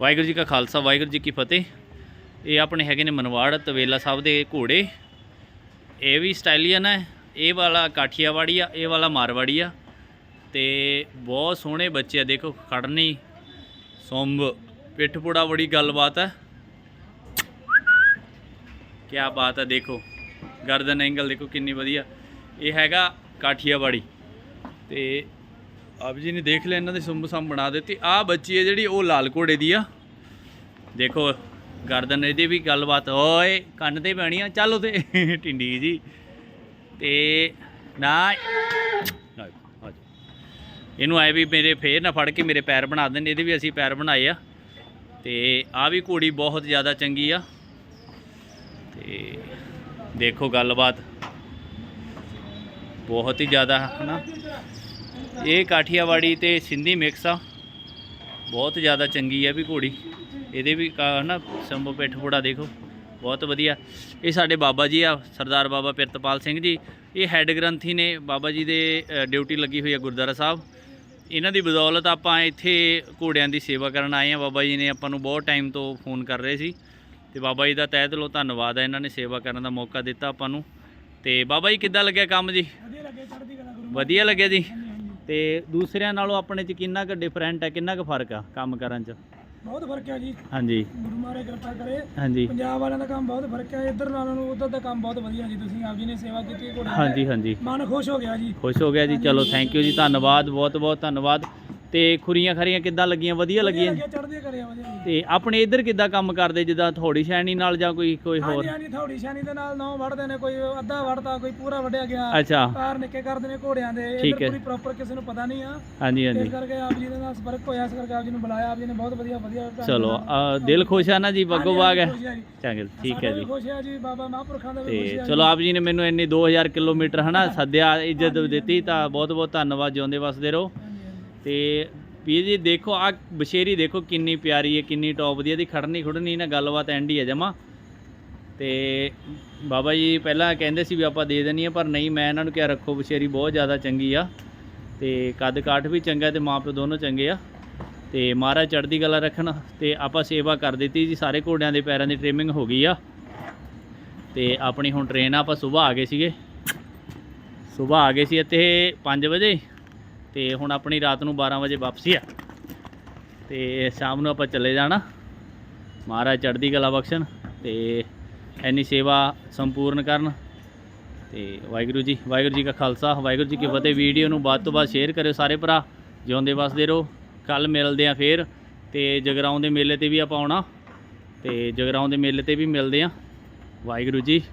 ਵਾਹਿਗੁਰੂ ਜੀ ਕਾ ਖਾਲਸਾ, ਵਾਹਿਗੁਰੂ ਜੀ ਕੀ ਫਤਿਹ। ਇਹ ਆਪਣੇ ਹੈਗੇ ਨੇ ਮਨਵਾੜ, ਤਵੇਲਾ ਸਾਹਿਬ ਦੇ ਘੋੜੇ। ਇਹ ਵੀ ਸਟਾਈਲੀਅਨ ਹੈ, ਇਹ ਵਾਲਾ ਕਾਠੀਆਵਾੜੀ ਆ, ਇਹ ਵਾਲਾ ਮਾਰਵਾੜੀ ਆ। ਤੇ ਬਹੁਤ ਸੋਹਣੇ ਬੱਚੇ ਆ, ਦੇਖੋ ਖੜਨੀ ਸੁੰਬ, ਪਿੱਠ ਪੁੜਾ ਬੜੀ ਗੱਲਬਾਤ ਹੈ ਕੀ ਬਾਤ ਹੈ ਦੇਖੋ, ਗਰਦਨ ਐਂਗਲ ਦੇਖੋ ਕਿੰਨੀ ਵਧੀਆ। ਇਹ ਹੈਗਾ ਕਾਠੀਆਵਾੜੀ। ਤੇ ਆਪ ਜੀ ਨੇ ਦੇਖ ਲਿਆ, ਇਹਨਾਂ ਦੀ ਸੁੰਬ ਸੰਬ ਬਣਾ ਦਿੱਤੀ। ਆ ਬੱਚੀ ਹੈ ਜਿਹੜੀ, ਉਹ ਲਾਲ ਘੋੜੇ ਦੀ ਆ। ਦੇਖੋ, ਗਰਦਨ ਇਹਦੀ ਵੀ ਗੱਲਬਾਤ, ਓਏ, ਕੰਨ ਤੇ ਪੈਣੀ ਆ, ਚੱਲ ਉਤੇ ਟਿੰਡੀ ਜੀ। ਤੇ ਨਾ ਇਹਨੂੰ ਆਏ ਵੀ ਮੇਰੇ ਫੇਰ ਨਾ ਫੜ ਕੇ ਮੇਰੇ ਪੈਰ ਬਣਾ ਦੇਣ, ਇਹਦੇ ਵੀ ਅਸੀਂ ਪੈਰ ਬਣਾਏ ਆ। ਤੇ ਆ ਵੀ ਘੋੜੀ ਬਹੁਤ ਜ਼ਿਆਦਾ ਚੰਗੀ ਆ। ਤੇ ਦੇਖੋ ਗੱਲਬਾਤ। ਬਹੁਤ ਹੀ ਜ਼ਿਆਦਾ, ਹਨਾ। ਇਹ ਕਾਠੀਆਵਾੜੀ ਤੇ ਸਿੰਧੀ ਮਿਕਸ ਆ। ਬਹੁਤ ਜ਼ਿਆਦਾ ਚੰਗੀ ਆ ਵੀ ਘੋੜੀ। ਇਹਦੇ ਵੀ ਕਾ- ਨਾ ਸੰਭੋ ਪਿੱਠ ਫੋੜਾ ਦੇਖੋ, ਬਹੁਤ ਵਧੀਆ। ਇਹ ਸਾਡੇ ਬਾਬਾ ਜੀ ਆ, ਸਰਦਾਰ ਬਾਬਾ ਪਿਰਤਪਾਲ ਸਿੰਘ ਜੀ। ਇਹ ਹੈੱਡ ਗ੍ਰੰਥੀ ਨੇ, ਬਾਬਾ ਜੀ ਦੇ ਡਿਊਟੀ ਲੱਗੀ ਹੋਈ ਆ ਗੁਰਦੁਆਰਾ ਸਾਹਿਬ। ਇਹਨਾਂ ਦੀ ਬਦੌਲਤ ਆਪਾਂ ਇੱਥੇ ਘੋੜਿਆਂ ਦੀ ਸੇਵਾ ਕਰਨ ਆਏ ਆ। ਬਾਬਾ ਜੀ ਨੇ ਆਪਾਂ ਨੂੰ ਬਹੁਤ ਟਾਈਮ ਤੋਂ ਫੋਨ ਕਰ ਰਹੇ ਸੀ। ਤੇ ਬਾਬਾ ਜੀ ਦਾ ਤਹਿ ਦਿਲੋਂ ਧੰਨਵਾਦ ਹੈ ਇਹਨਾਂ ਨੇ ਸੇਵਾ ਕਰਨ ਦਾ ਮੌਕਾ ਦਿੱਤਾ ਆਪਾਂ ਨੂੰ। ਤੇ ਬਾਬਾ ਜੀ ਕਿੱਦਾਂ ਲੱਗਿਆ ਕੰਮ ਜੀ? ਵਧੀਆ ਲੱਗਿਆ ਜੀ। ਤੇ ਦੂਸਰਿਆਂ ਨਾਲੋਂ ਆਪਣੇ ਚ ਕਿੰਨਾ ਕੁ ਡਿਫਰੈਂਟ ਹੈ ਕਿੰਨਾ ਕੁ ਫ਼ਰਕ ਆ ਕੰਮ ਕਰਨ ਚ? ਬਹੁਤ ਫ਼ਰਕ ਹੈ ਜੀ। ਹਾਂਜੀ। ਗੁਰੂ ਮਹਾਰਾਜ ਕਿਰਪਾ ਕਰੇ। ਹਾਂਜੀ। ਪੰਜਾਬ ਵਾਲਿਆਂ ਦਾ ਕੰਮ ਬਹੁਤ ਫ਼ਰਕ ਹੈ ਇੱਧਰ ਨਾਲੋਂ ਨੂੰ ਉੱਧਰ ਦਾ ਕੰਮ ਬਹੁਤ ਵਧੀਆ ਜੀ। ਤੁਸੀਂ ਆਪ ਜੀ ਨੇ ਸੇਵਾ ਕੀਤੀ ਘੋੜੇ ਦੀ। ਹਾਂਜੀ ਹਾਂਜੀ। ਮਨ ਖੁਸ਼ ਹੋ ਗਿਆ ਜੀ। ਖੁਸ਼ ਹੋ ਗਿਆ ਜੀ। ਚਲੋ ਥੈਂਕ ਯੂ ਜੀ। ਧੰਨਵਾਦ ਬਹੁਤ ਬਹੁਤ ਧੰਨਵਾਦ। ਤੇ ਖੁਰੀਆਂ ਖਰੀਆਂ ਕਿੱਦਾਂ ਲੱਗੀਆਂ? ਵਧੀਆ ਲੱਗੀਆਂ? ਕਰਿਆ ਵਧੀਆ ਤੇ ਆਪਣੇ ਇੱਧਰ ਕਿੱਦਾਂ ਕੰਮ ਕਰਦੇ? ਜਿੱਦਾਂ ਥੋੜੀ ਸ਼ੈਣੀ ਨਾਲ ਜਾਂ ਕੋਈ ਕੋਈ ਹੋਰ? ਹਾਂਜੀ ਹਾਂਜੀ ਥੋੜੀ ਸ਼ਾਨੀ ਦੇ ਨਾਲ ਨੌ ਵੜਦੇ ਨੇ ਕੋਈ ਅੱਧਾ ਵੜਦਾ ਕੋਈ ਪੂਰਾ ਵੜਿਆ ਗਿਆ। ਅੱਛਾ। ਕਾਰ ਨਿੱਕੇ ਕਰਦੇ ਨੇ ਘੋੜਿਆਂ ਦੇ। ਠੀਕ ਇੱਧਰ ਹੈ। ਪੂਰੀ ਪ੍ਰੋਪਰ ਕਿਸੇ ਨੂੰ ਪਤਾ ਨਹੀਂ ਆ। ਹਾਂਜੀ ਇਸ ਹਾਂਜੀ ਕਰਕੇ ਆਪ ਜੀ ਦੇ ਨਾਲ ਸੰਪਰਕ ਹੋਇਆ ਇਸ ਕਰਕੇ ਆਪ ਜੀ ਨੂੰ ਬੁਲਾਇਆ ਆਪ ਜੀ ਨੇ ਬਹੁਤ ਵਧੀਆ ਵਧੀਆ ਢੰਗ ਚਲੋ ਨਾਲ- ਦਿਲ ਖੁਸ਼ ਆ ਨਾ ਜੀ ਬੱਗੋ ਬਾਗ ਹੈ। ਖੁਸ਼ ਹੈ ਜੀ। ਚੰਗੇ ਠੀਕ ਹੈ ਸਾਡਾ ਵੀ ਜੀ। ਖੁਸ਼ ਹੈ ਜੀ ਬਾਬਾ ਮਹਾਂਪੁਰਖਾਂ ਦਾ ਵੀ ਖੁਸ਼ ਤੇ ਹੈ ਚਲੋ ਆਪ ਜੀ ਨੇ ਮੈਨੂੰ ਇੰਨੀ 2000 ਕਿਲੋਮੀਟਰ ਹਨਾ ਸੱਦਿਆ ਇੱਜ਼ਤ ਦਿੱਤੀ ਤਾਂ ਬਹੁਤ ਬਹੁਤ ਧੰਨਵਾਦ ਜਿਉਂਦੇ ਵਸਦੇ ਰਹੋ। ਹਾਂਜੀ, ਹਾਂਜੀ। ਤੇ ਵੀਰ ਜੀ ਦੇਖੋ ਆ ਬਸ਼ੇਰੀ ਦੇਖੋ ਕਿੰਨੀ ਪਿਆਰੀ ਹੈ, ਕਿੰਨੀ ਟੌਪ ਦੀ ਇਹਦੀ ਖੜਨੀ ਖੁੜਨੀ ਨਾ ਗੱਲਬਾਤ ਐਂਡੀ ਹੈ ਜਮਾ। ਤੇ ਬਾਬਾ ਜੀ ਪਹਿਲਾਂ ਕਹਿੰਦੇ ਸੀ ਵੀ ਆਪਾਂ ਦੇ ਦੇਣੀ ਆ, ਪਰ ਨਹੀਂ, ਮੈਂ ਇਹਨਾਂ ਨੂੰ ਕਿਹਾ ਰੱਖੋ, ਬਸ਼ੇਰੀ ਬਹੁਤ ਜ਼ਿਆਦਾ ਚੰਗੀ ਆ। ਤੇ ਕੱਦ ਕਾਠ ਵੀ ਚੰਗਾ ਤੇ ਮਾਪੇ ਦੋਨੋਂ ਚੰਗੇ ਆ। ਤੇ ਮਹਾਰਾਜ ਚੜ੍ਹਦੀ ਗੱਲਾਂ ਰੱਖਣ, ਤੇ ਆਪਾਂ ਸੇਵਾ ਕਰ ਦਿੱਤੀ ਜੀ, ਸਾਰੇ ਘੋੜਿਆਂ ਦੇ ਪੈਰਾਂ ਦੀ ਟ੍ਰਿਮਿੰਗ ਹੋ ਗਈ ਆ। ਤੇ ਆਪਣੀ ਹੁਣ ਟ੍ਰੇਨ ਆ, ਆਪਾਂ ਸਵੇਰ ਆ ਗਏ ਸੀਗੇ। ਸਵੇਰ ਆ ਗਏ ਸੀ ਇੱਥੇ 5 ਵਜੇ। ਤੇ ਹੁਣ ਆਪਣੀ ਰਾਤ ਨੂੰ 12 ਵਜੇ ਵਾਪਸੀ ਆ। ਤੇ ਸ਼ਾਮ ਨੂੰ ਆਪਾਂ ਚਲੇ ਜਾਣਾ। ਮਹਾਰਾਜ ਚੜ੍ਹਦੀ ਕਲਾ ਬਖਸ਼ਣ ਤੇ ਐਨੀ ਸੇਵਾ ਸੰਪੂਰਨ ਕਰਨ। ਤੇ ਵਾਹਿਗੁਰੂ ਜੀ ਵਾਹਿਗੁਰੂ ਜੀ ਕਾ ਖਾਲਸਾ, ਵਾਹਿਗੁਰੂ ਜੀ ਕੀ ਫਤਿਹ। ਵੀਡੀਓ ਨੂੰ ਵੱਧ ਤੋਂ ਵੱਧ ਸ਼ੇਅਰ ਕਰਿਓ ਸਾਰੇ ਭਰਾ। ਜਿਉਂਦੇ ਵਸਦੇ ਰਹੋ। ਕੱਲ ਮਿਲਦੇ ਆ ਫੇਰ। ਤੇ ਜਗਰਾਉਂ ਦੇ ਮੇਲੇ ਤੇ ਵੀ ਆਪਾਂ ਆਉਣਾ। ਤੇ ਜਗਰਾਉਂ ਦੇ ਮੇਲੇ ਤੇ ਵੀ ਮਿਲਦੇ ਆ ਵਾਹਿਗੁਰੂ ਜੀ।